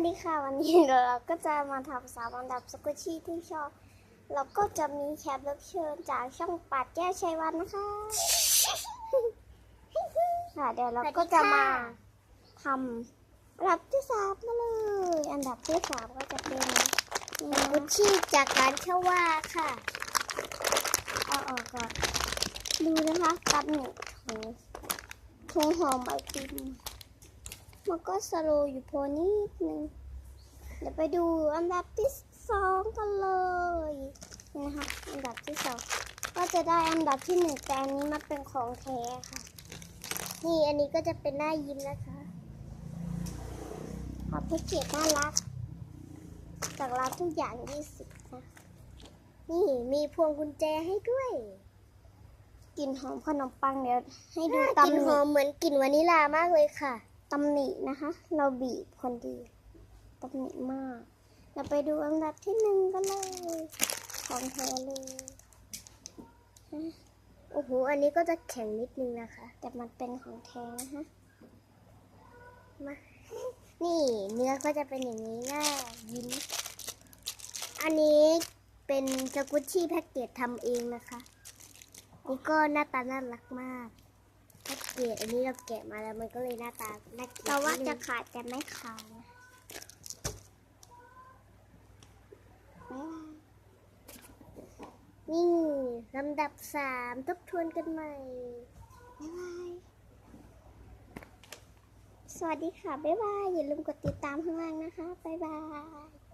สวัสดีค่ะวันนี้เราก็จะมาทำสามอันดับสกุชี่ที่ชอบแล้วก็จะมีแขกรับเชิญจากช่องปัดแก้วชัยวันนะคะค่ะเดี๋ยวเราก็จะมาทำอันดับที่สามมาเลย อันดับที่สามก็จะเป็นนี่กุชี่จากร้านเชว่าค่ะเอาออกก่อนดูนะคะกับหนึ่งถุงถุงหอมไอติม มันก็สโลอยู่โพนิดนึง เดี๋ยวไปดูอันดับที่สองกันเลยนะคะอันดับที่สองก็จะได้อันดับที่หนึ่งแต่อันนี้มันเป็นของแท้ค่ะ นี่อันนี้ก็จะเป็นหน้ายิ้มนะคะขอบแพ็กเกจน่ารัก จากร้านทุกอย่างยี่สิบนะนี่มีพวงกุญแจให้ด้วยกลิ่นหอมขนมปังเดี๋ยวให้ดูกลิ่ตำนหอมเหมือนกลิ่นวานิลามากเลยค่ะ ตำหนินะคะ เราบีบคนดีตำหนิมาก เราไปดูอันดับที่หนึ่งกันเลย ของแท้เลยโอ้โห อันนี้ก็จะแข็งนิดนึงนะคะ แต่มันเป็นของแท้นะคะมา นี่เนื้อก็จะเป็นอย่างนี้หน้ายิ้ม อันนี้เป็นสกุชชี่แพ็กเกจทำเองนะคะ นี่ก็หน้าตาน่ารักมาก แพ็กเกจอันนี้เราแกะมาแล้วมันก็เลยหน้าตาน่ากินเราว่านิดนึงจะขาดแต่ไม่ขาดนะบ๊ายบายนี่ลำดับสามทบทวนกันใหม่บ๊ายบาย สวัสดีค่ะ บ๊ายบาย อย่าลืมกดติดตามข้างล่างนะคะ บ๊ายบาย